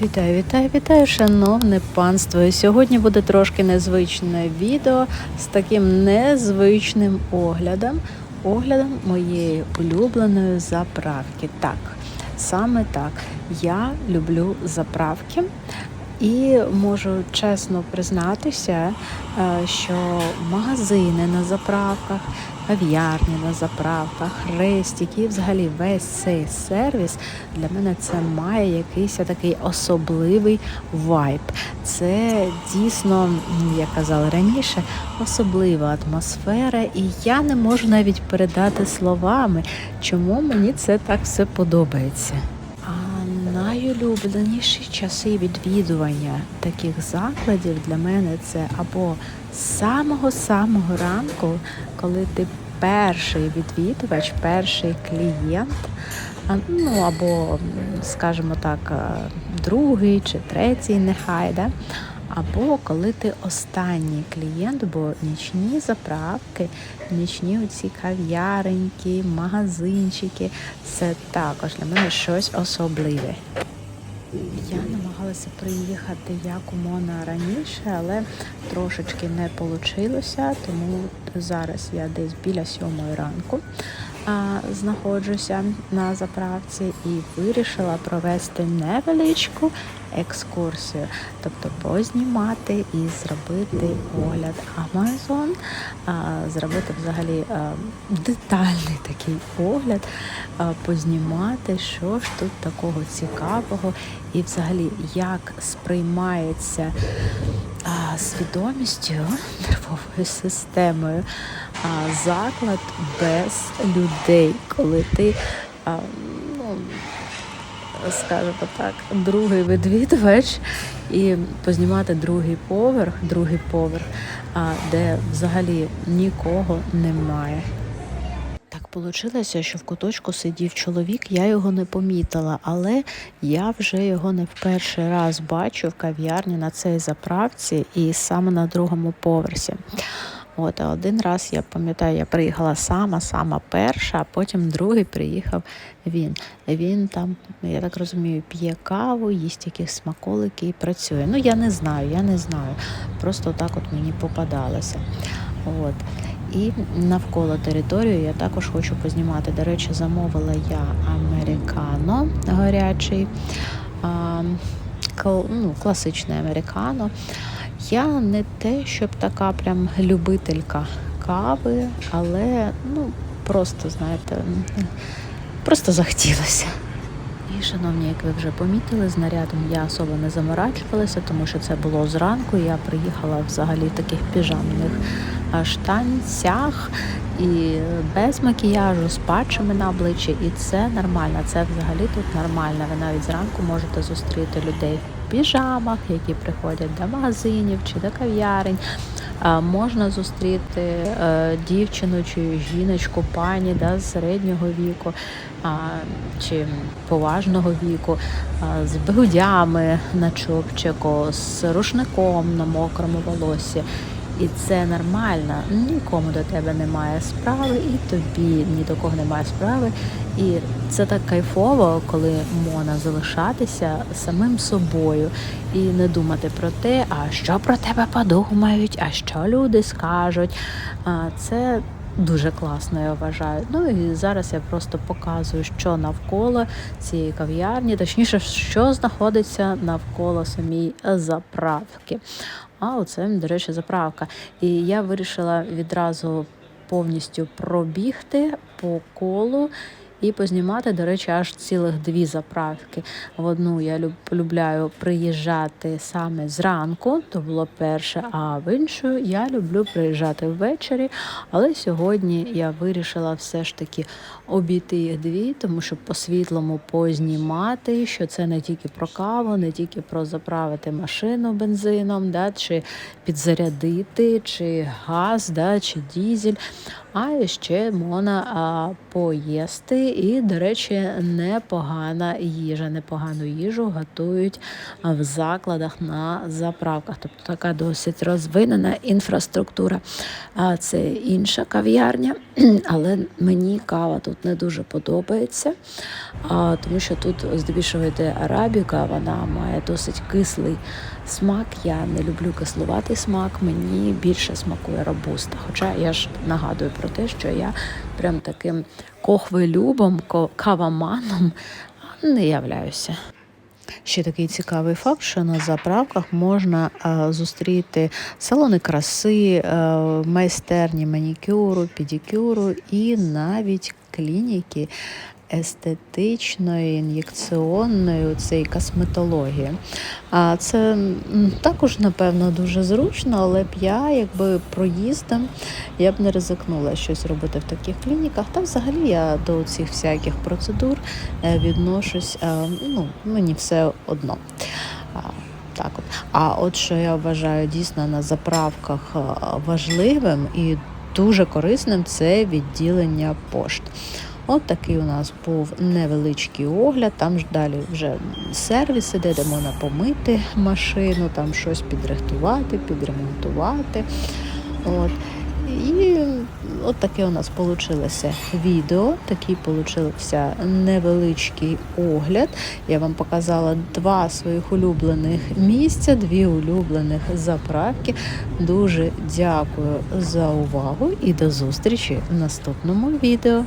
Вітаю, вітаю, вітаю, шановне панство. Сьогодні буде трошки незвичне відео з таким незвичним оглядом. Оглядом моєї улюбленої заправки. Так, саме так. Я люблю заправки. І можу чесно признатися, е, що магазини на заправках, кав'ярні на заправках, рестики, і взагалі весь цей сервіс для мене це має якийсь такий особливий вайб. Це дійсно, як казали раніше, особлива атмосфера, і я не можу навіть передати словами, чому мені це так все подобається. Найулюбленіші часи відвідування таких закладів для мене це або з самого-самого ранку, коли ти перший відвідувач, перший клієнт, ну або, скажімо так, е, другий чи третій, нехай, да? або коли ти останній клієнт, бо нічні заправки, нічні оці кав'яреньки, магазинчики це також для мене щось особливе. Я намагалася приїхати якомога раніше, але трошечки не вийшло, тому зараз я десь біля сьомої ранку знаходжуся на заправці і вирішила провести невеличку екскурсію, тобто познімати і зробити огляд Amazon, а, зробити взагалі детальний такий огляд, познімати, що ж тут такого цікавого, і взагалі як сприймається свідомістю нервовою системою заклад без людей, коли ти. Ну, скажімо так, другий відвідувач і познімати другий поверх, другий поверх, де взагалі нікого немає. Вийшло, що в куточку сидів чоловік, я його не помітила, але я вже його не в перший раз бачу в кав'ярні на цій заправці і саме на другому поверсі. От, один раз я пам'ятаю, я приїхала сама, сама перша, а потім другий приїхав він. Він там, я так розумію, п'є каву, їсть якісь смаколики і працює. Ну я не знаю, я не знаю. Просто так от мені попадалося. От. І навколо територію я також хочу познімати. До речі, замовила я американо гарячий, а, кл- ну, класичний американо. Я не те, щоб така прям любителька кави, але ну просто, знаєте, просто захотілося. І, шановні, як ви вже помітили, з нарядом я особо не заморачувалася, тому що це було зранку. Я приїхала взагалі в таких піжамних штанцях і без макіяжу, з патчами на обличчі. І це нормально. Це взагалі тут нормально. Ви навіть зранку можете зустріти людей в піжамах, які приходять до магазинів чи до кав'ярень. Можна зустріти е, дівчину чи жіночку, пані да, середнього віку чи поважного віку, з бигудями на чубчику, з рушником на мокрому волосі. І це нормально, нікому до тебе немає справи, і тобі ні до кого немає справи. І це так кайфово, коли можна залишатися самим собою і не думати про те, а що про тебе подумають, а що люди скажуть. Це дуже класно, я вважаю. Ну і зараз я просто показую, що навколо цієї кав'ярні, точніше, що знаходиться навколо самій заправки. А оце, до речі, заправка. І я вирішила відразу повністю пробігти по колу і познімати, до речі, аж цілих дві заправки. В одну я люб- полюбляю приїжджати саме зранку, то було перше, а в іншу я люблю приїжджати ввечері. Але сьогодні я вирішила все ж таки обійти їх дві, тому що по світлому познімати, що це не тільки про каву, не тільки про заправити машину бензином, да, чи підзарядити, чи газ, да, чи дізель, а ще можна а, поїсти і, до речі, непогана їжа, непогану їжу готують в закладах на заправках. Тобто така досить розвинена інфраструктура. А це інша кав'ярня, але мені кава тут не дуже подобається, тому що тут здебільшого йде арабіка, вона має досить кислий смак. Я не люблю кислуватий смак, мені більше смакує робуста. Хоча я ж нагадую про те, що я прям таким кохвелюбом, ко- каваманом не являюся. Ще такий цікавий факт, що на заправках можна е, зустріти салони краси, е, майстерні манікюру, педикюру і навіть клініки естетичної, ін'єкціонної цієї косметології. А це також, напевно, дуже зручно, але б я, якби проїздом, я б не ризикнула щось робити в таких клініках. Та взагалі я до цих всяких процедур е, відношусь, е, ну, мені все одно. Так от. А от що я вважаю дійсно на заправках е, важливим і дуже корисним це відділення пошт. От такий у нас був невеличкий огляд. Там ж далі вже сервіси, де, де можна помити машину, там щось підрихтувати, підремонтувати. От. І от таке у нас вийшло відео, такий получився невеличкий огляд. Я вам показала два своїх улюблених місця, дві улюблених заправки. Дуже дякую за увагу і до зустрічі в наступному відео.